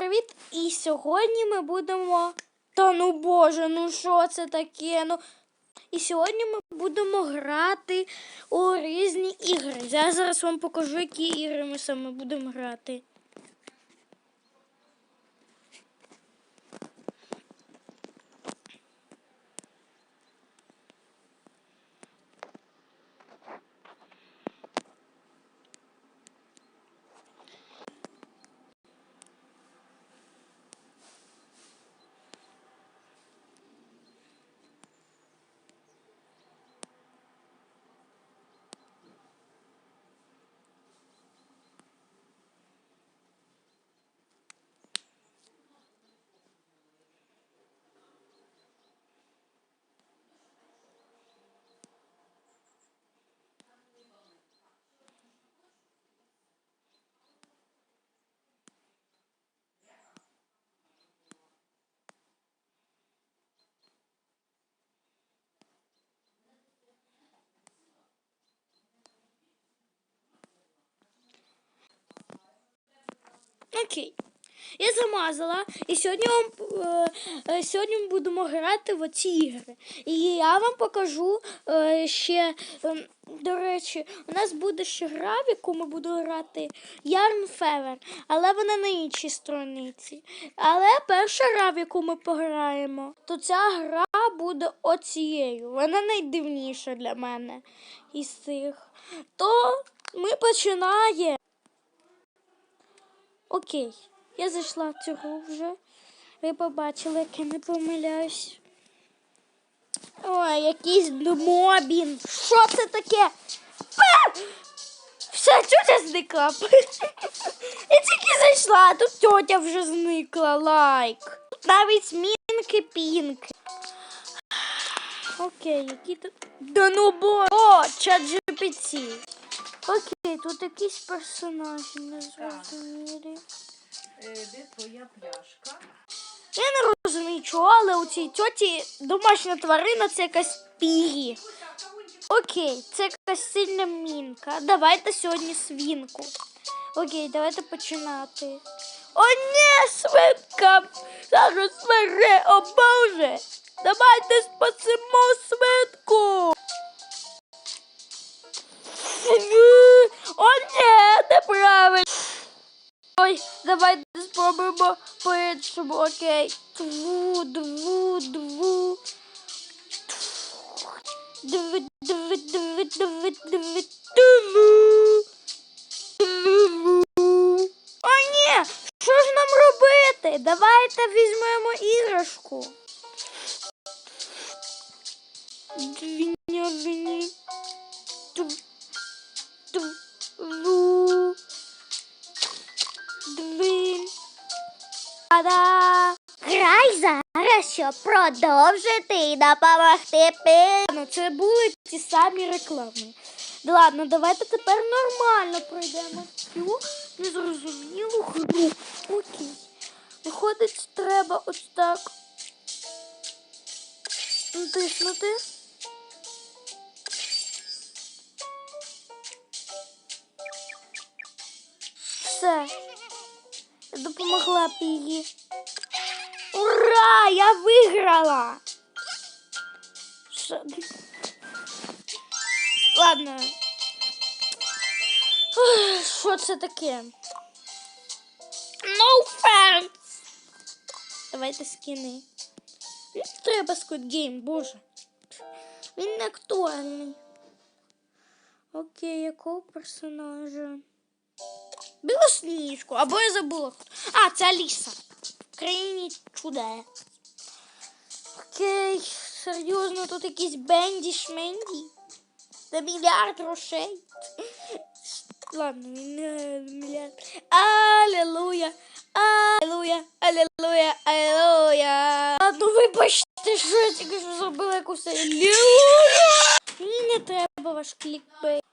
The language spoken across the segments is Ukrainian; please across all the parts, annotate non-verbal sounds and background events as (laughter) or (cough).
привіт! І сьогодні ми будемо. Та ну боже, ну що це таке? Ну. І сьогодні ми будемо грати у різні ігри. Я зараз вам покажу, які ігри ми саме будемо грати. Окей. Я замазала, і сьогодні вам е, е, сьогодні ми будемо грати в оці ігри. І я вам покажу е, ще, е, до речі, у нас буде ще гра, в яку ми будемо грати Yarn Fever, але вона на іншій сторониці. Але перша гра, в яку ми пограємо, то ця гра буде оцією. Вона найдивніша для мене із цих. То ми починаємо. Окей, я зайшла в цю гру вже. Ви побачили, як я не помиляюсь. Ой, якийсь мобін. Що це таке? А! Вся тетя зникла. (laughs) Я тільки зайшла, а тут тетя вже зникла. Лайк. Тут навіть змінки пінки. Окей, які тут. Да ну бо. О, чат GPT. Окей, тут якісь персонажі незрозумілі. Е, Де твоя пляшка? Я не розумію, чого, але у цій тьоті домашня тварина це якась пігі. Окей, це якась сильна мінка. Давайте сьогодні свінку. Окей, давайте починати. О, ні, свинка! Зараз смире, о боже! Давайте спасемо свинку! О, ні, неправильно! Ой, давайте спробуємо по-іншому, окей. Дву, дву, дву. Дву, дву, дву, дву, дву. О, ні! Що ж нам робити? Давайте візьмемо іграшку. Двіня, двіні. Дву, дву. Та-да! Грай зараз, щоб продовжити і допомогти пи. Ну, це були ті самі реклами. Ладно, давайте тепер нормально пройдемо цю незрозумілу гру. Окей. Виходить, треба ось так натиснути. Все. Я допомогла Пігі. Ура! Я виграла! Що? Ладно. Ух, Що це таке? No thanks! Давайте скини. Не треба Squid Game, боже. Він не актуальний. Окей, якого персонажа? Білосніжку, або я забула. А, це Аліса. В країні чудес. Окей, серйозно, тут якісь бенді шменді. За мільярд грошей. Ладно, мільярд. Алілуя. Алілуя. Алілуя. Алілуя. Ладно, вибачте, що я тільки що зробила якусь алілуя. Мені не треба ваш клікбейт.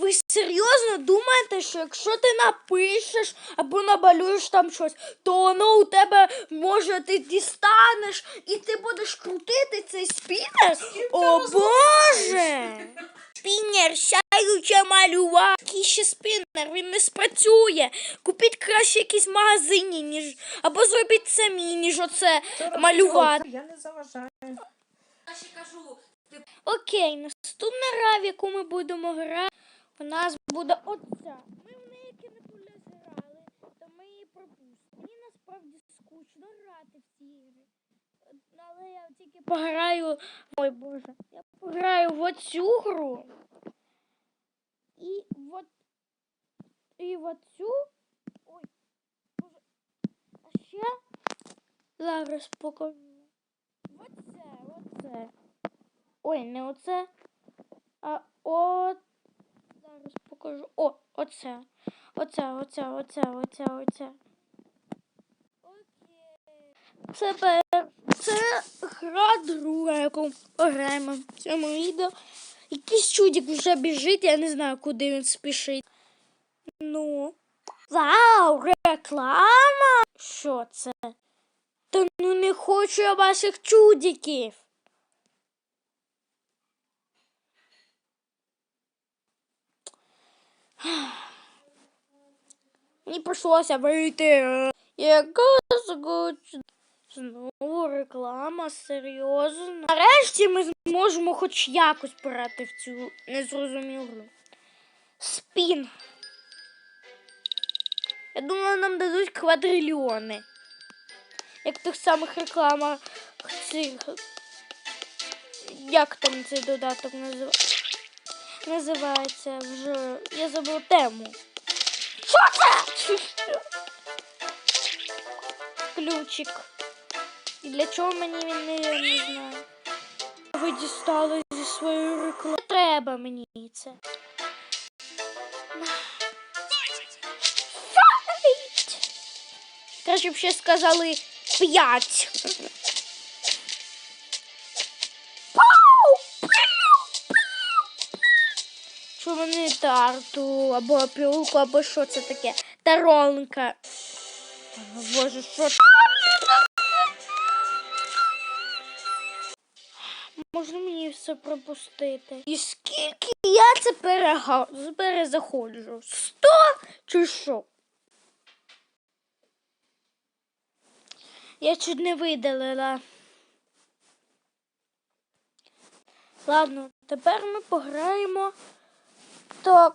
Ви серйозно думаєте, що якщо ти напишеш або намалюєш там щось, то воно у тебе може ти дістанеш і ти будеш крутити цей спінер? О Боже! Спінер, сяюче малював. Який ще спінер, він не спрацює. Купіть краще якийсь в магазині, ніж або зробіть самі, ніж оце малювати. Я не заважаю. Я ще кажу, Окей, наступна гра, в яку ми будемо грати, у нас буде оця. Ми в неї кінопуля зграли, то ми її пропустимо. Мені насправді скучно грати в ці ігри. Але я тільки пограю. Ой Боже, я пограю в оцю гру. І в і в оцю. Ой, Боже. А ще зараз покажу. Оце, оце. Ой, не оце. А от. Покажу. О, оце. Оце, оце, оце, оце, оце. Це, це гра друга, яку граємо в цьому відео. Якийсь чудик вже біжить, я не знаю, куди він спішить. Ну. Вау, реклама! Що це? Та ну не хочу я ваших чудиків. Мені прийшлося вийти. Яка згодна. Знову реклама, серйозно. Нарешті ми зможемо хоч якось пограти в цю незрозумілу. Спін. Я думала, нам дадуть квадрильйони. Як тих самих рекламах цих. Як там цей додаток називається? Називається вже. Я забула тему. Що це? Ключик. І для чого мені він не, не знаю. Ви дістали зі своєю рекламою. Не треба мені це. Краще б ще сказали п'ять. Що вони тарту, або пілку, або що це таке? Таронка. Боже, що це? Можна мені все пропустити? І скільки я це перега... перезаходжу? Сто чи що? Я чуть не видалила. Ладно, тепер ми пограємо. Так,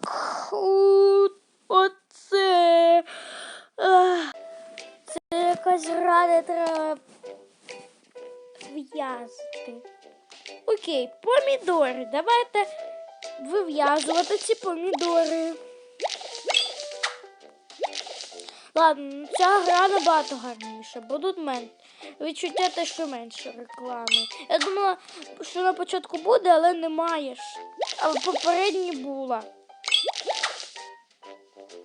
оце. Це якась рада треба в'язати. Окей, помідори. Давайте вив'язувати ці помідори. Ладно, ну, ця гра набагато гарніша, бо тут мен... відчуття те, що менше реклами. Я думала, що на початку буде, але немає ж. Але попередній була.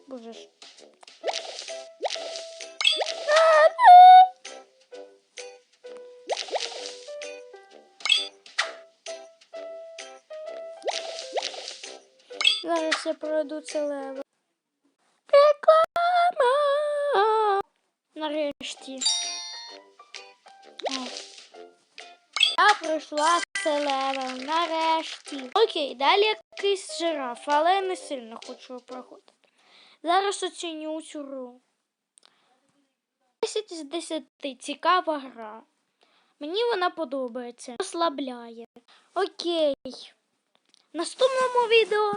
Боже ж. Зараз я пройду це лево. Реклама. Нарешті. Я пройшла це левел. Нарешті. Окей, далі якийсь жираф, але не сильно хочу проходити. Зараз оціню цю гру. 10 з 10. Цікава гра. Мені вона подобається. Розслабляє. Окей. Наступному відео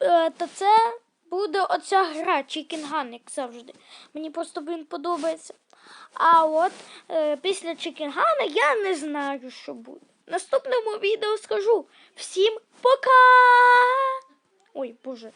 е, то це буде оця гра Chicken Gun, як завжди. Мені просто він подобається. А от е, після Chicken Gun я не знаю, що буде. В наступному відео скажу всім пока! Ой, боже.